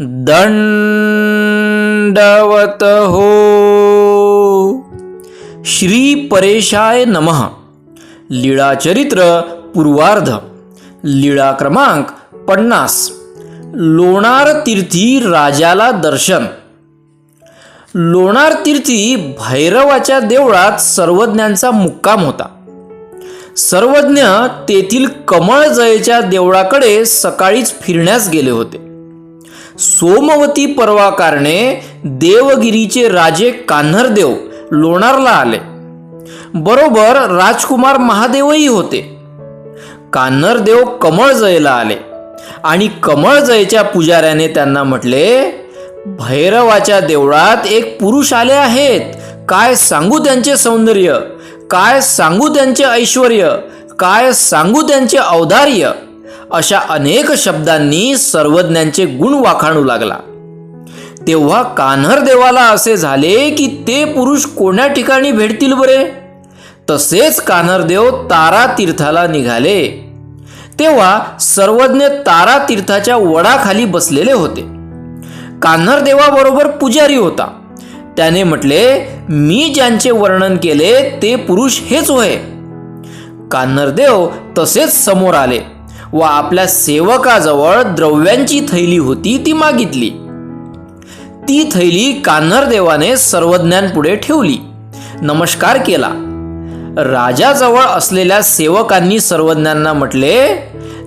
दंडवत हो श्री परेशाय नमः। लीळाचरित्र पूर्वार्ध। लीळा क्रमांक पन्नास। लोणार तीर्थी राजाला दर्शन। लोणार तीर्थी भैरवाच्या देवळात सर्वज्ञांचा मुक्काम होता। सर्वज्ञ तेथील कमळजयच्या देवळाकडे सकाळीच फिरण्यास गेले होते। सोमवती पर्वा कारणे देवगिरीचे राजे कान्हरदेव लोणारला आले. बरोबर राजकुमार महादेवही होते. कान्हरदेव कमळजयला आले आणि कमळजयच्या पुजाऱ्याने त्यांना म्हटले भैरवाच्या देवळात एक पुरुष आले आहेत. काय सांगू त्यांचे सौंदर्य? काय सांगू त्यांचे ऐश्वर? काय सांगू त्यांचे औदार्य? अशा अनेक शब्दांनी सर्वज्ञांचे गुण वाखाणू लागला. तेव्हा कान्हर देवाला असे झाले की ते पुरुष कोण्या ठिकाणी भेटतील बरे? तसेच कान्हरदेव तारा तीर्थाला निघाले. तेव्हा सर्वज्ञ तारा तीर्थाच्या वडाखाली बसलेले होते. कान्हर देवाबरोबर पुजारी होता. त्याने म्हटले मी ज्यांचे वर्णन केले ते पुरुष हेच होय. कान्हरदेव तसेच समोर आले. व आपल्या सेवकाजवळ द्रव्यांची थैली होती ती मागितली. ती थैली कान्हरदेवाने सर्वज्ञांपुढे ठेवली. नमस्कार केला. राजाजवळ असलेल्या सेवकांनी सर्वज्ञांना म्हटले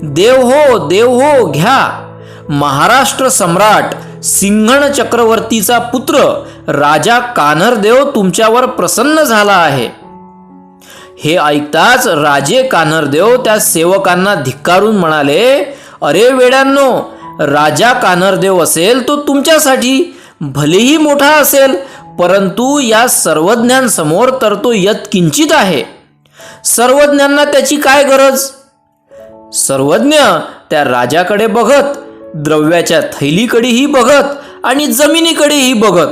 देव हो देव हो घ्या. महाराष्ट्र सम्राट सिंघण चक्रवर्तीचा पुत्र राजा कान्हरदेव तुमच्यावर प्रसन्न झाला आहे. हे ऐकताच राजे कान्हरदेव त्या सेवकांना धिक्कारून म्हणाले अरे वेड्यांनो राजा कान्हरदेव असेल तो तुमच्यासाठी भलेही मोठा असेल परंतु या सर्वज्ञांसमोर तर तो यत्किंचित आहे. सर्वज्ञांना त्याची काय गरज? सर्वज्ञ त्या राजाकडे बघत द्रव्याच्या थैलीकडेही बघत आणि जमिनीकडेही बघत.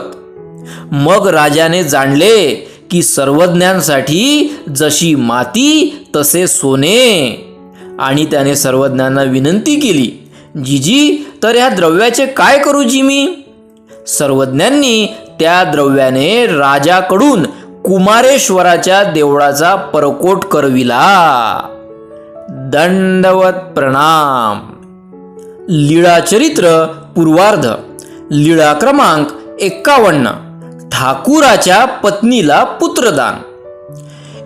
मग राजाने जाणले की सर्वज्ञांसाठी जशी माती तसे सोने. आणि त्याने सर्वज्ञांना विनंती केली जीजी तर ह्या द्रव्याचे काय करू जी मी सर्वज्ञांनी त्या द्रव्याने राजाकडून कुमारेश्वराच्या देवळाचा परकोट करविला. दंडवत प्रणाम. लीळाचरित्र पूर्वार्ध. लीळा क्रमांक एक्कावन्न. ठाकुराच्या पत्नीला पुत्रदान.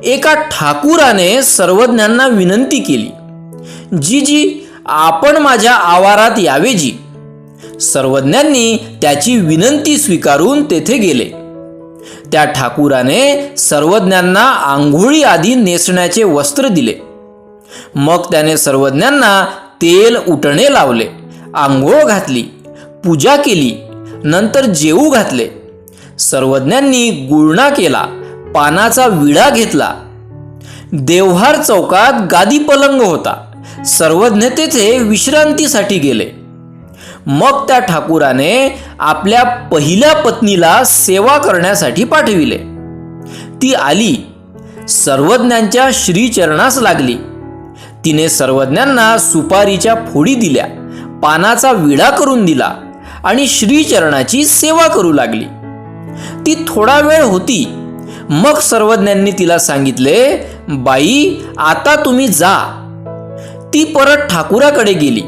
एका ठाकुराने सर्वज्ञांना विनंती केली जी जी आपण माझ्या आवारात यावे जी. सर्वज्ञांनी त्याची विनंती स्वीकारून तेथे गेले. त्या ठाकुराने सर्वज्ञांना आंघोळी आधी नेसण्याचे वस्त्र दिले. मग त्याने सर्वज्ञांना तेल उटणे लावले आंघोळ घातली पूजा केली नंतर जेवू घातले. सर्वज्ञांनी गुळणा केला पानाचा विडा घेतला. देवहार चौकात गादी पलंग होता. सर्वज्ञ तेथे विश्रांतीसाठी गेले. मग त्या ठाकुराने आपल्या पहिल्या पत्नीला सेवा करण्यासाठी पाठविले. ती आली. सर्वज्ञांच्या श्रीचरणास लागली. तिने सर्वज्ञांना सुपारीच्या फोडी दिल्या पानाचा विडा करून दिला आणि श्रीचरणाची सेवा करू लागली. ती थोडा वेळ होती. मग सर्वज्ञांनी तिला सांगितले बाई आता तुम्ही जा. ती परत ठाकुराकडे गेली.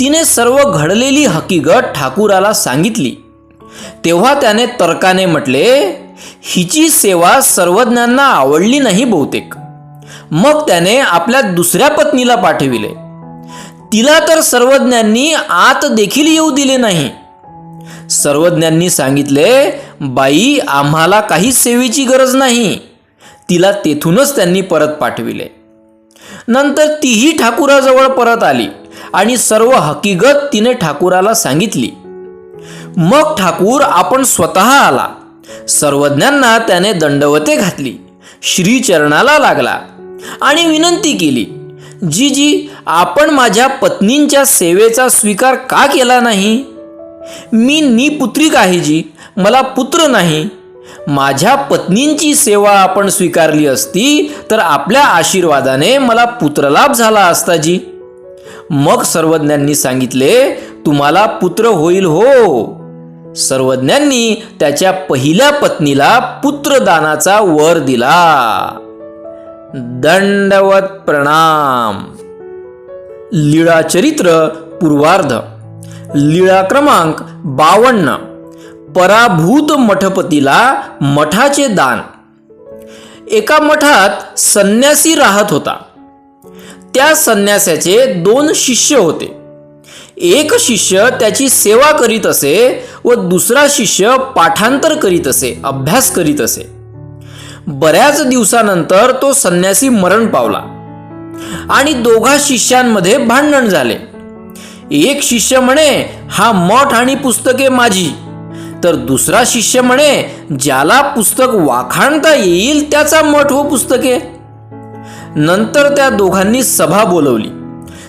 तिने सर्व घडलेली हकीकत ठाकुराला सांगितली. तेव्हा त्याने तर्काने म्हटले हिची सेवा सर्वज्ञांना आवडली नाही बहुतेक. मग त्याने आपल्या दुसऱ्या पत्नीला पाठविले. तिला तर सर्वज्ञांनी आत देखील येऊ दिले नाही. सर्वज्ञांनी सांगितले बाई आम्हाला काही सेवेची गरज नाही. तिला तेथूनच त्यांनी परत पाठविले. नंतर तीही ठाकुराजवळ परत आली आणि सर्व हकीकत तिने ठाकुराला सांगितली मग ठाकूर आपण स्वतः आला. सर्वज्ञांना त्याने दंडवते घातली श्रीचरणाला लागला आणि विनंती केली जी जी आपण माझ्या पत्नींच्या सेवेचा स्वीकार का केला नाही? मी निपुत्रिक आहे जी मला पुत्र नाही. माझ्या पत्नींची सेवा आपण स्वीकारली असती तर आपल्या आशीर्वादाने मला पुत्रलाभ झाला असता जी. मग सर्वज्ञांनी सांगितले तुम्हाला पुत्र होईल हो. सर्वज्ञांनी त्याच्या पहिल्या पत्नीला पुत्रदानाचा वर दिला. दंडवत प्रणाम. लीळाचरित्र पूर्वार्ध. लीळा क्रमांक बावन्न. पराभूत मठपतीला मठाचे दान. एका मठात संन्यासी राहत होता. त्या संन्यासाचे दोन शिष्य होते. एक शिष्य त्याची सेवा करीत असे व दुसरा शिष्य पाठांतर करीत असे अभ्यास करीत असे. बऱ्याच दिवसानंतर तो संन्यासी मरण पावला आणि दोघा शिष्यांमध्ये भांडण झाले. एक शिष्य म्हणे हा मठ आणि पुस्तके माझी. तर दुसरा शिष्य म्हणे ज्याला पुस्तक वाखाणता येईल त्याचा मठ व पुस्तके. नंतर त्या दोघांनी सभा बोलवली.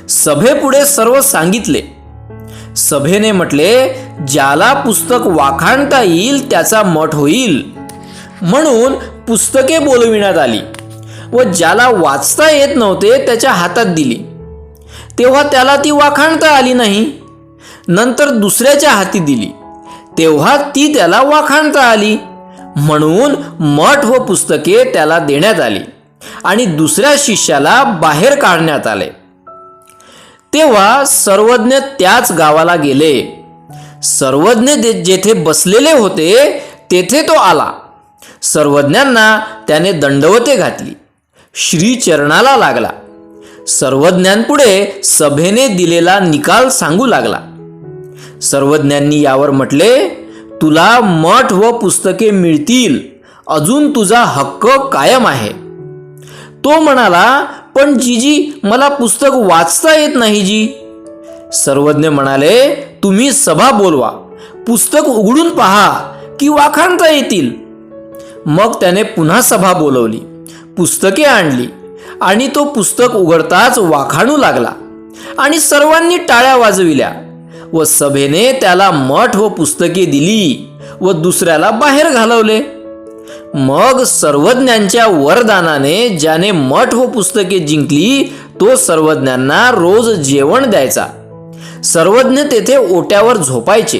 सभेपुढे सर्व सांगितले. सभेने म्हटले ज्याला पुस्तक वाखाणता येईल त्याचा मठ होईल. म्हणून पुस्तके बोलविण्यात आली व ज्याला वाचता येत नव्हते त्याच्या हातात दिली. तेव्हा त्याला ती वाखाणता आली नाही. नंतर दुसऱ्याच्या हाती दिली. तेव्हा ती त्याला वाखाणता आली. म्हणून मठ व पुस्तके त्याला देण्यात आली आणि दुसऱ्या शिष्याला बाहेर काढण्यात आले. तेव्हा सर्वज्ञ त्याच गावाला गेले. सर्वज्ञ जेथे बसलेले होते तेथे तो आला. सर्वज्ञांना त्याने दंडवते घातली. श्रीचरणाला लागला. सर्वज्ञांपुढे सभेने दिलेला निकाल सांगू लागला. सर्वज्ञांनी यावर म्हटले तुला मठ व पुस्तके मिळतील अजून तुझा हक्क कायम आहे. तो म्हणाला पण जीजी मला पुस्तक वाचता येत नाही जी. सर्वज्ञ म्हणाले तुम्ही सभा बोलवा पुस्तक उघडून पहा की वाखाणता येतील. मग त्याने पुन्हा सभा बोलवली पुस्तके आणली आणि तो पुस्तक उघडताच वाखाणू लागला. आणि सर्वांनी टाळ्या वाजविल्या व सभेने त्याला मठ व पुस्तके दिली व दुसऱ्याला बाहेर घालवले. मग सर्वज्ञांच्या वरदानाने ज्याने मठ व पुस्तके जिंकली तो सर्वज्ञांना रोज जेवण द्यायचा. सर्वज्ञ तेथे ओट्यावर झोपायचे.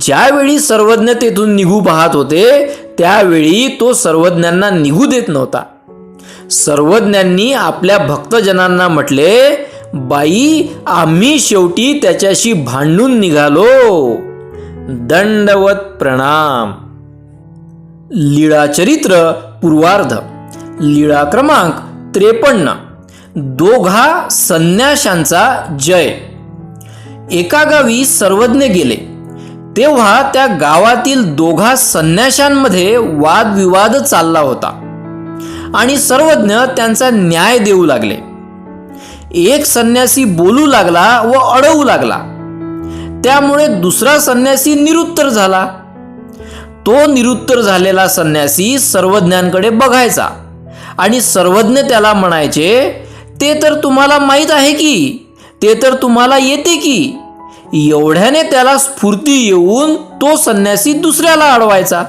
ज्यावेळी सर्वज्ञ तेथून निघू पाहत होते त्यावेळी तो सर्वज्ञांना निघू देत नव्हता. सर्वज्ञांनी आपल्या भक्तजनांना म्हटले बाई आम्ही शेवटी त्याच्याशी भांडून निघालो. दंडवत प्रणाम. लीळाचरित्र पूर्वार्ध. लीळा क्रमांक त्रेपन्न. दोघा संन्याशांचा जय. एका गावी सर्वज्ञ गेले. तेव्हा त्या गावातील दोघा संन्याशांमध्ये वादविवाद चालला होता. आणि सर्वज्ञ त्यांचा न्याय देऊ लागले. एक संन्यासी बोलू लागला व अडवू लागला. त्यामुळे दुसरा संन्यासी निरुत्तर झाला. तो निरुत्तर झालेला संन्यासी सर्वज्ञांकडे बघायचा आणि सर्वज्ञ त्याला म्हणायचे ते तर तुम्हाला माहीत आहे की ते तर तुम्हाला येते की एवढ्याने त्याला स्फूर्ती येऊन तो संन्यासी दुसऱ्याला अडवायचा.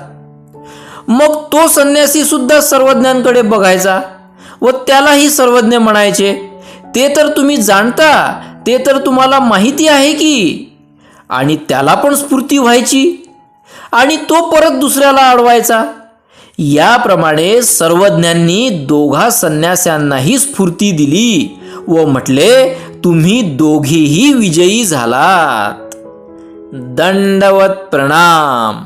मग तो संन्यासी सुद्धा सर्वज्ञांकडे बघायचा व त्यालाही सर्वज्ञ म्हणायचे ते तर तुम्ही जाणता ते तर तुम्हाला माहिती आहे की. आणि त्याला पण स्फूर्ती व्हायची आणि तो परत दुसऱ्याला अडवायचा. याप्रमाणे सर्वज्ञांनी दोघा संन्यास्यांनाही स्फूर्ती दिली व म्हटले तुम्ही दोघेही विजयी झालात. दंडवत प्रणाम.